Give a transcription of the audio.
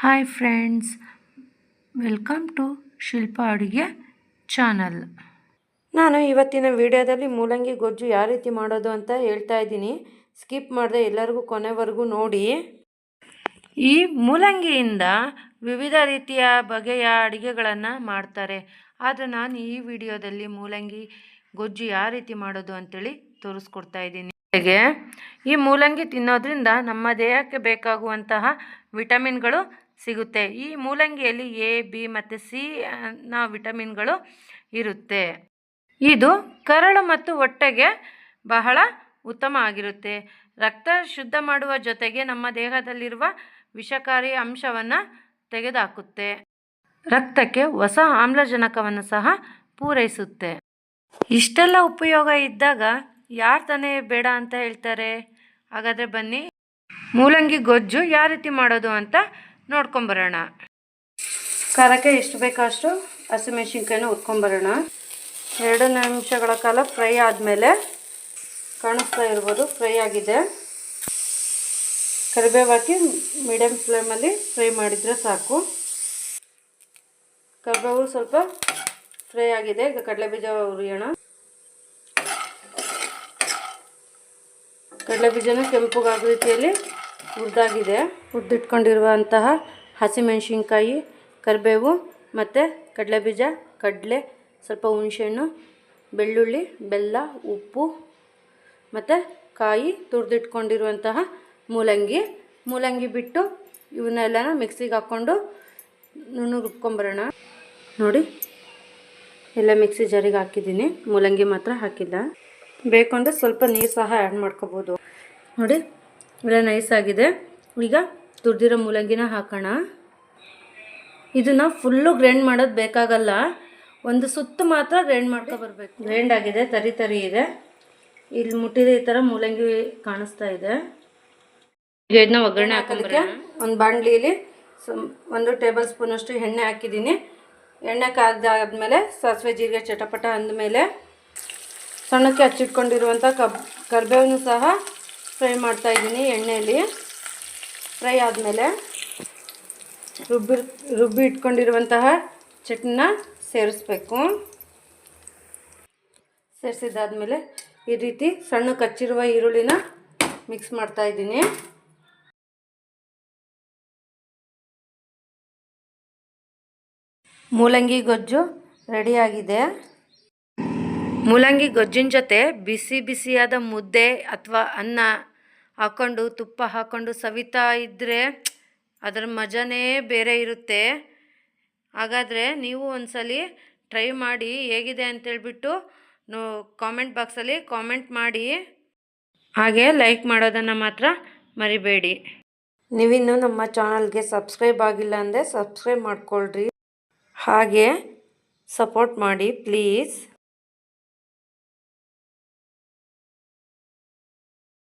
Hi friends welcome to Shilpa ಅಡುಗೆ channel ನಾನು ಇವತ್ತಿನ ವಿಡಿಯೋದಲ್ಲಿ ಮೂಲಂಗಿ ಗೊಜ್ಜು ಯಾವ ರೀತಿ ಮಾಡೋದು ಅಂತ ಹೇಳ್ತಾ ಇದ್ದೀನಿ. ಸ್ಕಿಪ್ ಮಾಡದೆ ಎಲ್ಲರಿಗೂ ಕೊನೆವರೆಗೂ ನೋಡಿ. ಈ ಮೂಲಂಗಿಯಿಂದ ವಿವಿಧ ರೀತಿಯ ಬಗೆಯ ಅಡುಗೆಗಳನ್ನು ಮಾಡ್ತಾರೆ. ಆದರೆ ನಾನು ಈ ವಿಡಿಯೋದಲ್ಲಿ ಮೂಲಂಗಿ ಗೊಜ್ಜು ಯಾವ ರೀತಿ ಮಾಡೋದು ಅಂತೇಳಿ ತೋರಿಸ್ಕೊಡ್ತಾ ಇದ್ದೀನಿ. ಹೇಗೆ? ಈ ಮೂಲಂಗಿ ತಿನ್ನೋದ್ರಿಂದ ನಮ್ಮ ದೇಹಕ್ಕೆ ಬೇಕಾಗುವಂತಹ ವಿಟಮಿನ್ಗಳು ಸಿಗುತ್ತೆ. ಈ ಮೂಲಂಗಿಯಲ್ಲಿ ಎ, ಬಿ ಮತ್ತು ಸಿ ನ ವಿಟಮಿನ್ಗಳು ಇರುತ್ತೆ. ಇದು ಕರಳು ಮತ್ತು ಹೊಟ್ಟೆಗೆ ಬಹಳ ಉತ್ತಮ ಆಗಿರುತ್ತೆ. ರಕ್ತ ಶುದ್ಧ ಮಾಡುವ ಜೊತೆಗೆ ನಮ್ಮ ದೇಹದಲ್ಲಿರುವ ವಿಷಕಾರಿ ಅಂಶವನ್ನು ತೆಗೆದುಹಾಕುತ್ತೆ ರಕ್ತಕ್ಕೆ ಹೊಸ ಆಮ್ಲಜನಕವನ್ನು ಸಹ ಪೂರೈಸುತ್ತೆ. ಇಷ್ಟೆಲ್ಲ ಉಪಯೋಗ ಇದ್ದಾಗ ಯಾರು ತಾನೇ ಬೇಡ ಅಂತ ಹೇಳ್ತಾರೆ? ಹಾಗಾದರೆ ಬನ್ನಿ. ಮೂಲಂಗಿ ಗೊಜ್ಜು ಯಾವ ರೀತಿ ಮಾಡೋದು ಅಂತ ನೋಡ್ಕೊಂಬರೋಣ. ಖಾರಕ್ಕೆ ಎಷ್ಟು ಬೇಕೋ ಅಷ್ಟು? ಹಸಿಮೆಣ್ಸಿನ್ಕಾಯಿನ ಹುರ್ಕೊಂಬರೋಣ. ಎರಡು ನಿಮಿಷಗಳ ಕಾಲ ಫ್ರೈ ಆದಮೇಲೆ ಕಾಣಿಸ್ತಾ ಇರ್ಬೋದು, ಫ್ರೈ ಆಗಿದೆ. ಕರಿಬೇವು ಹಾಕಿ ಮೀಡಿಯಮ್ ಫ್ಲೇಮಲ್ಲಿ ಫ್ರೈ ಮಾಡಿದರೆ ಸಾಕು. ಕರಿಬೇವು ಸ್ವಲ್ಪ ಫ್ರೈ ಆಗಿದೆ, ಈಗ ಕಡಲೆ ಬೀಜ ಹುರಿಯೋಣ. ಕಡಲೆಬೀಜನ ಕೆಂಪುಗಾಗೋ ರೀತಿಯಲ್ಲಿ ಹುರಿದಾಗಿದೆ. ಹುರಿದಿಟ್ಕೊಂಡಿರುವಂತಹ ಹಸಿಮೆಣಸಿನ್ಕಾಯಿ, ಕರಿಬೇವು ಮತ್ತು ಕಡಲೆಬೀಜ, ಕಡಲೆ, ಸ್ವಲ್ಪ ಹುಣಸೆಹಣ್ಣು, ಬೆಳ್ಳುಳ್ಳಿ, ಬೆಲ್ಲ, ಉಪ್ಪು ಮತ್ತು ಕಾಯಿ ತುರಿದಿಟ್ಕೊಂಡಿರುವಂತಹ ಮೂಲಂಗಿ. ಮೂಲಂಗಿ ಬಿಟ್ಟು ಇವನ್ನೆಲ್ಲನ ಮಿಕ್ಸಿಗೆ ಹಾಕ್ಕೊಂಡು ನುಣ್ಣಗೆ ರುಬ್ಕೊಂಬರೋಣ. ನೋಡಿ, ಎಲ್ಲ ಮಿಕ್ಸಿ ಜಾರಿಗೆ ಹಾಕಿದ್ದೀನಿ. ಮೂಲಂಗಿ ಮಾತ್ರ ಹಾಕಿಲ್ಲ. ಬೇಕು ಅಂದರೆ ಸ್ವಲ್ಪ ನೀರು ಸಹ ಆ್ಯಡ್ ಮಾಡ್ಕೋಬೋದು. ನೋಡಿ, ಎಲ್ಲ ನೈಸ್ ಆಗಿದೆ ಈಗ ತುರಿದಿರೋ ಮೂಲಂಗಿನ ಹಾಕೋಣ. ಇದನ್ನು ಫುಲ್ಲು ಗ್ರೈಂಡ್ ಮಾಡೋದು ಬೇಕಾಗಲ್ಲ. ಒಂದು ಸುತ್ತು ಮಾತ್ರ ಗ್ರೈಂಡ್ ಮಾಡ್ಕೊ ಬರಬೇಕು. ಗ್ರೈಂಡ್ ಆಗಿದೆ ತರಿ ತರಿ ಇದೆ. ಇಲ್ಲಿ ಮುಟ್ಟಿದ ಈ ಥರ ಮೂಲಂಗಿ ಕಾಣಿಸ್ತಾ ಇದೆ. ಈಗ ಇದನ್ನ ಒಗ್ಗರಣೆ ಹಾಕೋದಕ್ಕೆ ಒಂದು ಬಾಣಲಿಯಲ್ಲಿ ಒಂದು ಟೇಬಲ್ ಸ್ಪೂನಷ್ಟು ಎಣ್ಣೆ ಹಾಕಿದ್ದೀನಿ. ಎಣ್ಣೆ ಕಾದಾದ್ಮೇಲೆ ಸಾಸಿವೆ ಜೀರಿಗೆ ಚಟಪಟ ಅಂದಮೇಲೆ ಸಣ್ಣಕ್ಕೆ ಹಚ್ಚಿಟ್ಕೊಂಡಿರುವಂಥ ಕಬ್ ಕರಿಬೇವನ್ನು ಸಹ ಫ್ರೈ ಮಾಡ್ತಾ ಇದ್ದೀನಿ ಎಣ್ಣೆಯಲ್ಲಿ ಫ್ರೈ ಆದಮೇಲೆ ರುಬ್ಬಿ ರುಬ್ಬಿ ಇಟ್ಕೊಂಡಿರುವಂತಹ ಚಟ್ನ ಸೇರಿಸ್ಬೇಕು. ಸೇರಿಸಿದಾದ್ಮೇಲೆ ಈ ರೀತಿ ಸಣ್ಣ ಕಚ್ಚಿರುವ ಈರುಳ್ಳಿನ ಮಿಕ್ಸ್ ಮಾಡ್ತಾ ಇದ್ದೀನಿ. ಮೂಲಂಗಿ ಗೊಜ್ಜು ರೆಡಿಯಾಗಿದೆ ಮೂಲಂಗಿ ಗೊಜ್ಜಿನ ಜೊತೆ ಬಿಸಿ ಬಿಸಿಯಾದ ಮುದ್ದೆ ಅಥವಾ ಅನ್ನ ಹಾಕ್ಕೊಂಡು ತುಪ್ಪ ಹಾಕ್ಕೊಂಡು ಸವಿತಾ ಇದ್ದರೆ ಅದರ ಮಜನೇ ಬೇರೆ ಇರುತ್ತೆ. ಹಾಗಾದರೆ ನೀವು ಒಂದ್ಸಲಿ ಟ್ರೈ ಮಾಡಿ ಹೇಗಿದೆ ಅಂತೇಳ್ಬಿಟ್ಟು ನೋ ಕಾಮೆಂಟ್ ಬಾಕ್ಸಲ್ಲಿ ಕಾಮೆಂಟ್ ಮಾಡಿ. ಹಾಗೆ ಲೈಕ್ ಮಾಡೋದನ್ನು ಮಾತ್ರ ಮರಿಬೇಡಿ. ನೀವಿನ್ನು ನಮ್ಮ ಚಾನಲ್ಗೆ ಸಬ್ಸ್ಕ್ರೈಬ್ ಆಗಿಲ್ಲ ಅಂದರೆ ಸಬ್ಸ್ಕ್ರೈಬ್ ಮಾಡ್ಕೊಳ್ರಿ. ಹಾಗೆ ಸಪೋರ್ಟ್ ಮಾಡಿ ಪ್ಲೀಸ್.